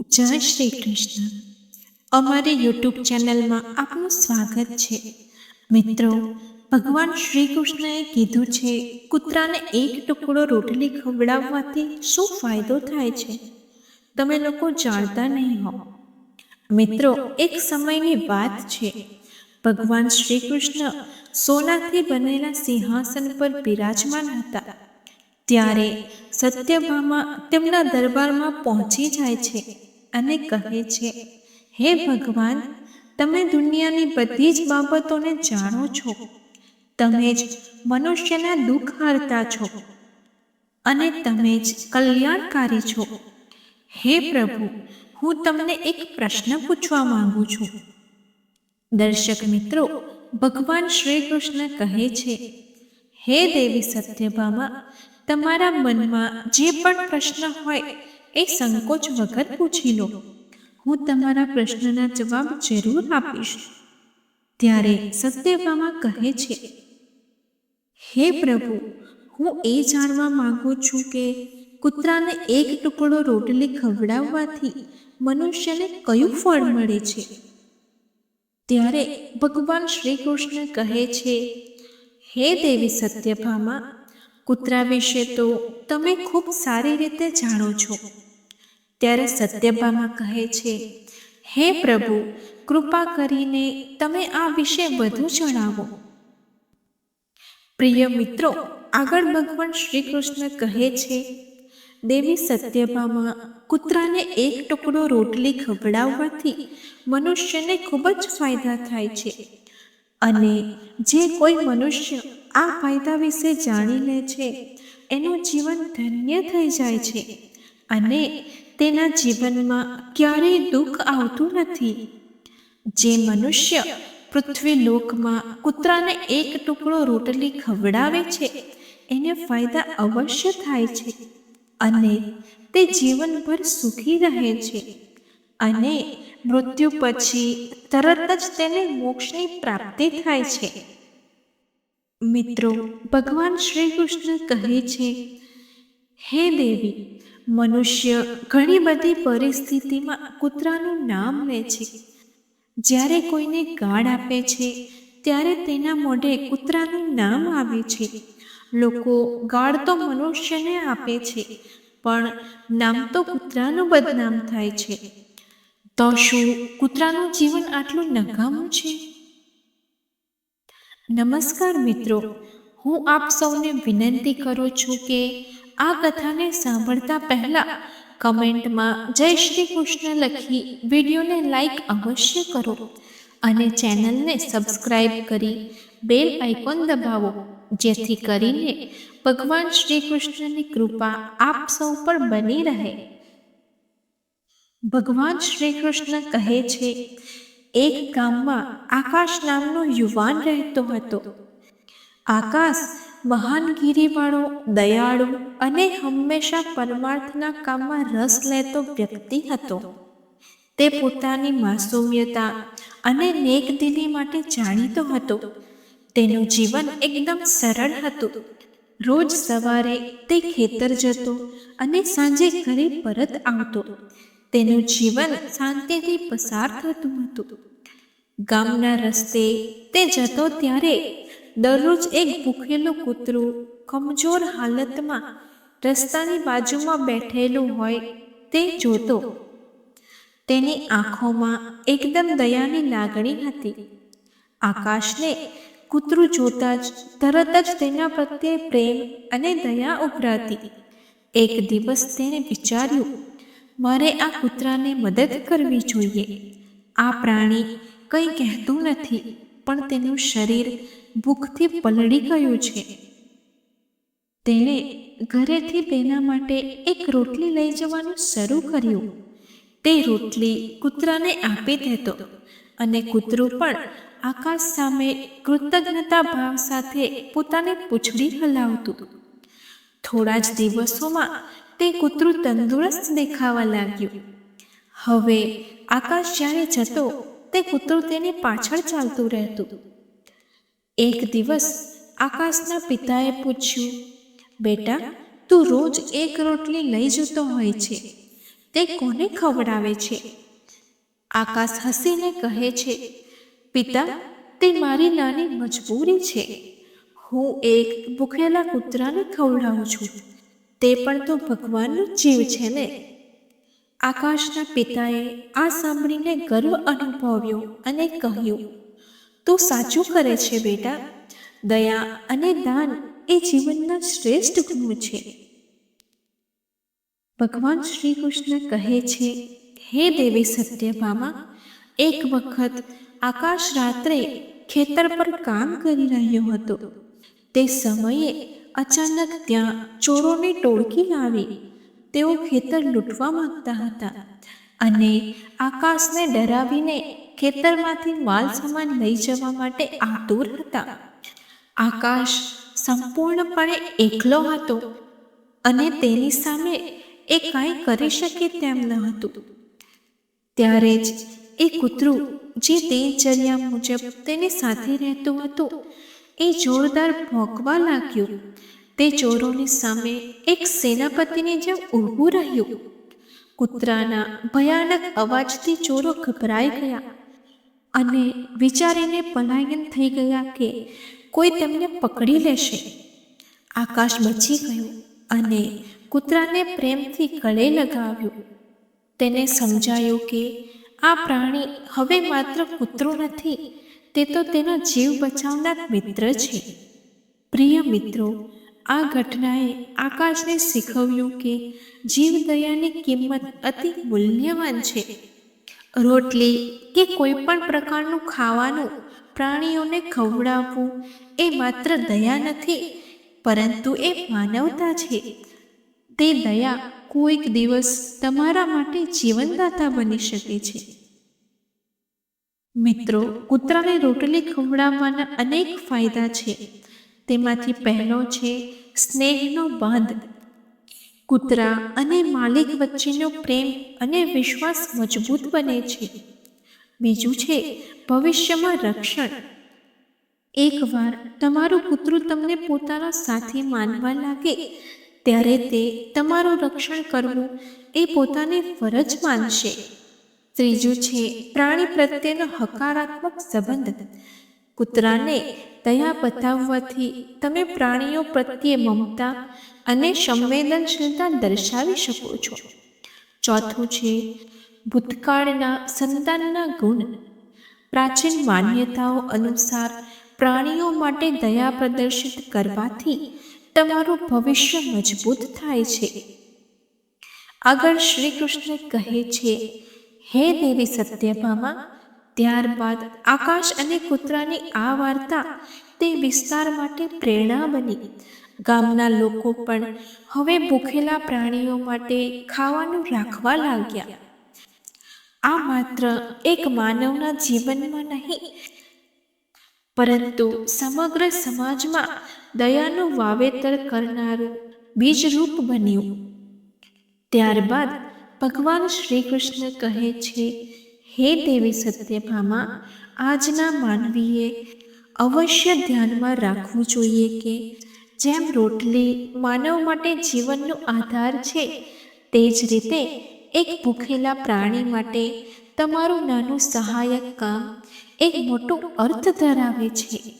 જય શ્રી કૃષ્ણ. અમારી યુટ્યુબ ચેનલમાં આપનું સ્વાગત છે. મિત્રો, ભગવાન શ્રી કૃષ્ણએ કીધું છે, કૂતરાને એક ટુકડો રોટલી ખવડાવવાથી શું ફાયદો થાય છે? તમે લોકો જાણતા નહીં હો. મિત્રો, એક સમયની વાત છે. ભગવાન શ્રી કૃષ્ણ સોનાથી બનેલા સિંહાસન પર બિરાજમાન હતા. ત્યારે સત્યભામા તેમના દરબારમાં પહોંચી જાય છે. અને કહે છે, હે ભગવાન, તમે દુનિયાની બધી જ બાબતોને જાણો છો. તમે જ મનુષ્યના દુઃખ હરતા છો. અને તમે જ કલ્યાણકારી છો. હે પ્રભુ, હું તમને એક પ્રશ્ન પૂછવા માંગુ છું. દર્શક મિત્રો, ભગવાન શ્રી કૃષ્ણ કહે છે, હે દેવી સત્યભામા, તમારા મનમાં જે પણ પ્રશ્ન હોય એ સંકોચ વગર પૂછી લો. હું તમારા પ્રશ્નના જવાબ જરૂર આપીશ. ત્યારે સત્યભામા કહે છે, હે પ્રભુ, હું એ જાણવા માંગુ છું કે કૂતરાને એક ટુકડો રોટલી ખવડાવવાથી મનુષ્યને કયું ફળ મળે છે? ત્યારે ભગવાન શ્રી કૃષ્ણ કહે છે, હે દેવી સત્યભામા, કૂતરા વિશે તો તમે ખૂબ સારી રીતે જાણો છો. ત્યારે સત્યભામા કહે છે, હે પ્રભુ, કૃપા કરીને તમે આ વિશે વધુ જણાવો. પ્રિય મિત્રો, આગળ ભગવાન શ્રી કૃષ્ણ કહે છે, દેવી સત્યભામા, કૂતરાને એક ટુકડો રોટલી ખવડાવવાથી મનુષ્યને ખૂબ જ ફાયદા થાય છે અને જે કોઈ મનુષ્ય આ ફાયદા વિશે જાણી લે છે, એનું જીવન ધન્ય થઈ જાય છે અને તેના જીવનમાં ક્યારેય દુઃખ આવતું નથી. જે મનુષ્ય પૃથ્વી લોકમાં કૂતરાને એક ટુકડો રોટલી ખવડાવે છે, એને ફાયદા અવશ્ય થાય છે અને તે જીવનભર સુખી રહે છે અને મૃત્યુ પછી તરત જ તેને મોક્ષની પ્રાપ્તિ થાય છે. મિત્રો, ભગવાન શ્રી કૃષ્ણ કહે છે, હે દેવી મનુષ્ય ઘણી બધી પરિસ્થિતિમાં કૂતરાનું નામ લે છે. જ્યારે કોઈને ગાળ આપે છે, ત્યારે તેના મોઢે કૂતરાનું નામ આવે છે. લોકો ગાળ તો મનુષ્યને આપે છે, પણ નામ તો કૂતરાનું બદનામ થાય છે. તો શું કૂતરાનું જીવન આટલું નકામું છે? નમસ્કાર મિત્રો, હું આપ સૌને વિનંતી કરું છું કે આ કથાને સાંભળતા પહેલા કમેન્ટમાં જય શ્રી કૃષ્ણ લખી વિડીયોને લાઈક અવશ્ય કરો અને ચેનલને સબસ્ક્રાઈબ કરી બેલ આઇકોન દબાવો, જેથી કરીને ભગવાન શ્રી કૃષ્ણની કૃપા આપ સૌ પર બની રહે. ભગવાન શ્રી કૃષ્ણ કહે છે, એક ગામમાં આકાશ નામનો યુવાન રહેતો હતો. આકાશ મહાન ગીરીવાળો દયાળુ અને હંમેશા પરમાર્થના કામમાં રસ લેતો વ્યક્તિ હતો. તે પોતાની માસુમ્યતા અને નેકદિલી માટે જાણીતો હતો. તેનું જીવન એકદમ સરળ હતું. રોજ સવારે તે ખેતર જતો અને સાંજે ઘરે પરત આવતો. તેનું જીવન શાંતિથી પસાર થતું હતું. ગામના રસ્તે તે જતો ત્યારે દરરોજ એક ભૂખેલું કૂતરું કમજોર હાલતમાં રસ્તાની બાજુમાં બેઠેલું હોય તે જોતો. તેની આંખોમાં એકદમ દયાની લાગણી હતી. આકાશને કૂતરું જોતા જ તરત જ તેના પ્રત્યે પ્રેમ અને દયા ઉભરાતી. એક દિવસ તેણે વિચાર્યું, મારે આ કૂતરાને મદદ કરવી જોઈએ. આ પ્રાણી કંઈ કહેતું નથી, પણ તેનું શરીર ભૂખથી પલળી ગયું છે. તેણે ઘરેથી તેના માટે એક રોટલી લઈ જવાનું શરૂ કર્યું. તે રોટલી કૂતરાને આપી દેતો અને કૂતરું પણ આકાશ સામે કૃતજ્ઞતા ભાવ સાથે પોતાની પૂંછડી હલાવતું. થોડા જ દિવસોમાં તે કૂતરું તંદુરસ્ત દેખાવા લાગ્યું. હવે આકાશ જ્યારે જતો, તે કૂતરું તેની પાછળ ચાલતું રહેતું. એક દિવસ આકાશના પિતાએ પૂછ્યું, બેટા, તું રોજ એક રોટલી લઈ જતો હોય છે. તે કોને ખવડાવે છે? આકાશ હસીને કહે છે, પિતા, તે મારી નાની મજબૂરી છે. હું એક ભૂખેલા કૂતરાને ખવડાવું છું. તે પણ તો ભગવાનનો જીવ છે ને. આકાશના પિતાએ આ સાંભળીને ગર્વ અનુભવ્યો અને કહ્યું તું સાચું કરે છે બેટા. દયા અને દાન એ જીવનના શ્રેષ્ઠ ગુણ છે. ભગવાન શ્રી કૃષ્ણ કહે છે, હે દેવી સત્યભામા, એક વખત આકાશ રાત્રે ખેતર પર કામ કરી રહ્યો હતો. તે સમયે અચાનક ત્યાં ચોરોની ટોળકી આવી. તેઓ ખેતર લૂંટવા માંગતા હતા અને આકાશને ડરાવીને ખેતરમાંથી માલ સામાન લઈ જવા માટે આતુર હતા. આકાશ સંપૂર્ણપણે એકલો હતો અને તેની સામે એ કાંઈ કરી શકે તેમ ન હતું. ત્યારે જ એ કૂતરું જે દિનચર્યા મુજબ તેની સાથે રહેતું હતું, એ જોરદાર ભોંકવા લાગ્યું. તે ચોરોની સામે એક સેનાપતિની જેમ ઊભું રહ્યું. કૂતરાના ભયાનક અવાજથી ચોરો ગભરાઈ ગયા. અને વિચારીને પલાયન થઈ ગયા કે કોઈ તેમને પકડી લેશે. આકાશ બચી ગયું અને કૂતરાને પ્રેમથી ગળે લગાવ્યું. તેને સમજાયું કે આ પ્રાણી હવે માત્ર કૂતરો નથી, તે તો તેનો જીવ બચાવનાર મિત્ર છે. પ્રિય મિત્રો, આ ઘટનાએ આકાશને શીખવ્યું કે જીવદયાની કિંમત અતિ મૂલ્યવાન છે. રોટલી કે કોઈ પણ પ્રકારનું ખાવાનું પ્રાણીઓને ખવડાવવું એ માત્ર દયા નથી, પરંતુ એ માનવતા છે. તે દયા કોઈક દિવસ તમારા માટે જીવનદાતા બની શકે છે. મિત્રો, કૂતરાને રોટલી ખવડાવવાના અનેક ફાયદા છે. તેમાંથી પહેલો છે સ્નેહનો બાંધ. કૂતરા અને માલિક વચ્ચેનો પ્રેમ અને વિશ્વાસ મજબૂત બને છે. બીજું છે, ભવિષ્યમાં રક્ષણ. એકવાર તમારું કૂતરું તમને પોતાના સાથી માનવા લાગે, ત્યારે તે તમારું રક્ષણ કરવું એ પોતાની ફરજ માનશે. ત્રીજું છે, પ્રાણી પ્રત્યેનો હકારાત્મક સંબંધ. કૂતરાને દયા બતાવવાથી તમે પ્રાણીઓ પ્રત્યે મમતા અને સંવેદનશીલતા દર્શાવી શકો છો. ચોથું છે, ભૂતકાળના સંતાનના ગુણ. પ્રાચીન માન્યતાઓ અનુસાર પ્રાણીઓ માટે દયા પ્રદર્શિત કરવાથી તમારું ભવિષ્ય મજબૂત થાય છે. આગળ શ્રી કૃષ્ણ કહે છે, હે દેવી સત્યભામા ત્યારબાદ આકાશ અને કૂતરાની આ વાર્તા તે વિસ્તાર માટે પ્રેરણા બની. ગામના લોકો પણ હવે ભૂખેલા પ્રાણીઓ માટે ખાવાનું રાખવા લાગ્યા. આ માત્ર એક માનવના જીવનમાં નહીં, પરંતુ સમગ્ર સમાજમાં દયાનું વાવેતર કરનારું બીજરૂપ બન્યું. ત્યારબાદ ભગવાન શ્રી કૃષ્ણ કહે છે હે દેવી સત્યભામા, આજના માનવીએ અવશ્ય ધ્યાનમાં રાખવું જોઈએ કે જેમ રોટલી માનવ માટે જીવનનો આધાર છે, તે જ રીતે એક ભૂખેલા પ્રાણી માટે તમારું નાનું સહાયક કામ એક મોટું અર્થ ધરાવે છે.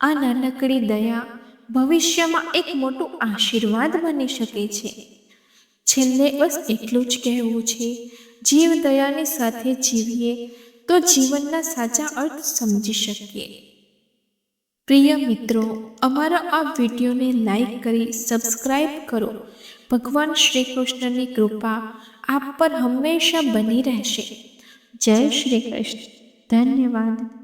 આ નાનકડી દયા ભવિષ્યમાં એક મોટું આશીર્વાદ બની શકે છે. છેલ્લે બસ એટલું જ કહેવું છે જીવ દયાની સાથે જીવીએ તો જીવનના સાચા અર્થ સમજી શકીએ. પ્રિય મિત્રો, અમારા આ વિડીયોને લાઈક કરી સબસ્ક્રાઈબ કરો. ભગવાન શ્રી કૃષ્ણની કૃપા આપ પર હંમેશા બની રહેશે. જય શ્રી કૃષ્ણ. ધન્યવાદ.